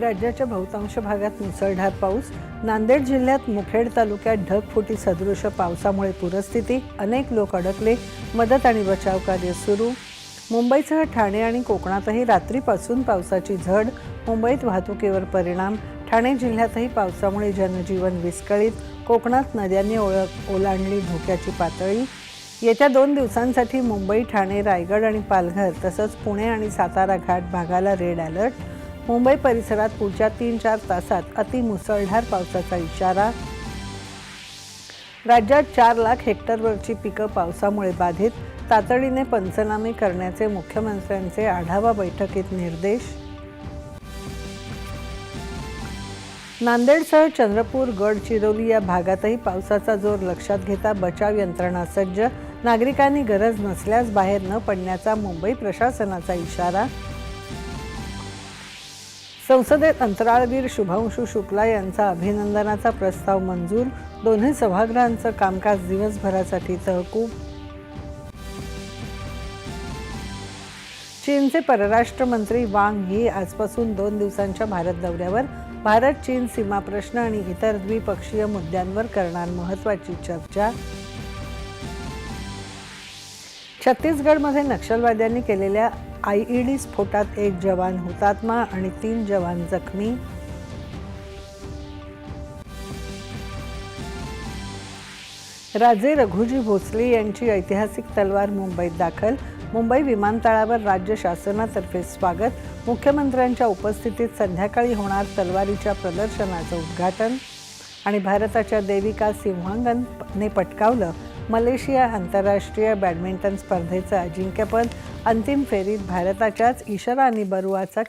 राज्याच्या बहुतांश भागात मुसळधार पाऊस. नांदेड जिल्ह्यात मुखेड तालुक्यात ढगफुटी सदृश पावसामुळे पूरस्थिती. अनेक लोक अडकले. मदत आणि बचाव कार्य सुरू. मुंबईसह ठाणे आणि कोकणातही रात्रीपासून पावसाची झड मुंबईत वाहतुकीवर परिणाम. ठाणे जिल्ह्यातही पावसामुळे जनजीवन विस्कळीत. कोकणात नद्यांनी ओळख ओलांडली धोक्याची पातळी. येत्या दोन दिवसांसाठी मुंबई ठाणे रायगड आणि पालघर तसंच पुणे आणि सातारा घाट भागाला रेड अलर्ट. मुंबई परिसरात पुढच्या तीन चार तासात अतिमुसळधार पावसाचा इशारा. राज्यात चार लाख हेक्टरवरची पिकं पावसामुळे बाधित. तातडीने पंचनामे करण्याचे मुख्यमंत्र्यांचे आढावा बैठकीत निर्देश. नांदेडसह चंद्रपूर गडचिरोली या भागातही पावसाचा जोर लक्षात घेता बचाव यंत्रणा सज्ज. नागरिकांनी गरज नसल्यास बाहेर न पडण्याचा मुंबई प्रशासनाचा इशारा. संसदेत अंतराळवीर शुभांशू शुक्ला यांचा अभिनंदनाचा प्रस्ताव मंजूर. दोन्ही सभागृहांचं कामकाज दिवसभरासाठी तहकूब. चीनचे परराष्ट्र मंत्री वांग ही आजपासून दोन दिवसांच्या भारत दौऱ्यावर भारत चीन सीमा प्रश्न आणि इतर द्विपक्षीय मुद्द्यांवर करणार महत्त्वाची चर्चा. छत्तीसगडमध्ये नक्षलवाद्यांनी केलेल्या आय ई डी स्फोटात एक जवान हुतात्मा आणि तीन जवान जखमी. राजे रघुजी भोसले यांची ऐतिहासिक तलवार मुंबईत दाखल. मुंबई विमानतळावर राज्य शासनातर्फे स्वागत. मुख्यमंत्र्यांच्या उपस्थितीत संध्याकाळी होणार तलवारीच्या प्रदर्शनाचं उद्घाटन. आणि भारताच्या देविका सिंहांगनने पटकावलं मलेशिया आंतरराष्ट्रीय बॅडमिंटन स्पर्धेचं अजिंक्यपद अंतिम फेरीत भारताच्याच ईशरा आणि बरुआचा